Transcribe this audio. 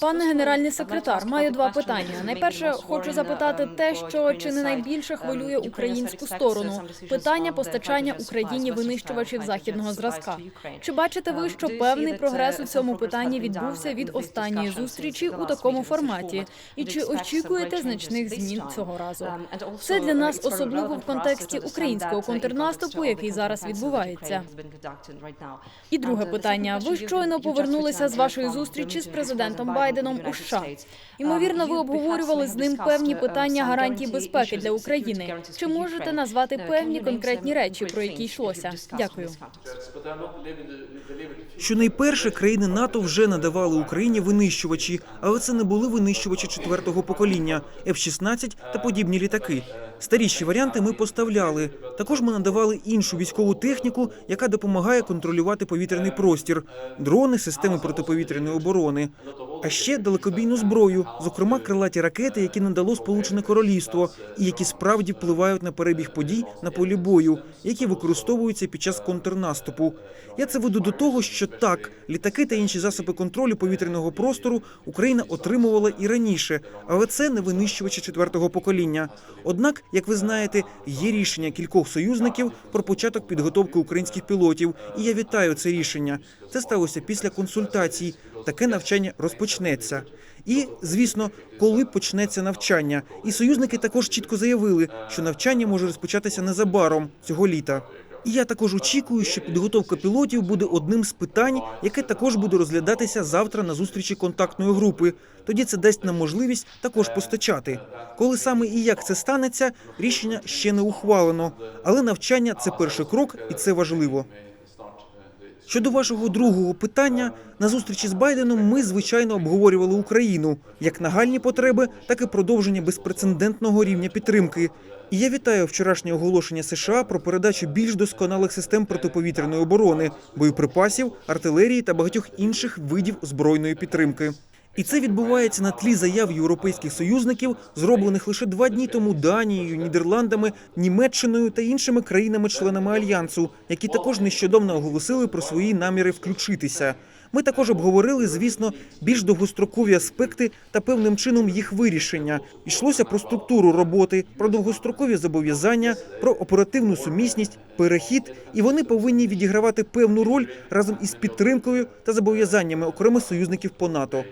Пане генеральний секретар, маю два питання. Найперше, хочу запитати те, що чи не найбільше хвилює українську сторону питання постачання Україні винищувачів західного зразка. Чи бачите ви, що певний прогрес у цьому питанні відбувся від останньої зустрічі у такому форматі? І чи очікуєте значних змін цього разу? Це для нас особливо в контексті українського контрнаступу, який зараз відбувається. І друге питання: ви щойно повернулися з вашої зустрічі з президентом Байденом у США. Ймовірно, ви обговорювали з ним певні питання гарантій безпеки для України. Чи можете назвати певні конкретні речі, про які йшлося? Дякую. Щонайперше країни НАТО вже надавали Україні винищувачі, але це не були винищувачі четвертого покоління F-16 та подібні літаки. Старіші варіанти ми поставляли. Також ми надавали іншу військову техніку, яка допомагає контролювати повітряний простір, дрони, системи протиповітряної оборони. А ще далекобійну зброю, зокрема крилаті ракети, які надало Сполучене Королівство, і які справді впливають на перебіг подій на полі бою, які використовуються під час контрнаступу. Я це веду до того, що так, літаки та інші засоби контролю повітряного простору Україна отримувала і раніше, але це не винищувачі четвертого покоління. Однак, як ви знаєте, є рішення кількох союзників про початок підготовки українських пілотів, і я вітаю це рішення. Це сталося після консультацій. Таке навчання розпочнеться. І, звісно, коли почнеться навчання, і союзники також чітко заявили, що навчання може розпочатися незабаром цього літа. І я також очікую, що підготовка пілотів буде одним з питань, яке також буде розглядатися завтра на зустрічі контактної групи. Тоді це дасть нам можливість також постачати. Коли саме і як це станеться, рішення ще не ухвалено. Але навчання це перший крок, і це важливо. Щодо вашого другого питання, на зустрічі з Байденом ми звичайно обговорювали Україну як нагальні потреби, так і продовження безпрецедентного рівня підтримки. І я вітаю вчорашнє оголошення США про передачу більш досконалих систем протиповітряної оборони, боєприпасів, артилерії та багатьох інших видів збройної підтримки. І це відбувається на тлі заяв європейських союзників, зроблених лише два дні тому Данією, Нідерландами, Німеччиною та іншими країнами-членами альянсу, які також нещодавно оголосили про свої наміри включитися. Ми також обговорили, звісно, більш довгострокові аспекти та певним чином їх вирішення. Йшлося про структуру роботи, про довгострокові зобов'язання, про оперативну сумісність, перехід, і вони повинні відігравати певну роль разом із підтримкою та зобов'язаннями окремих союзників по НАТО.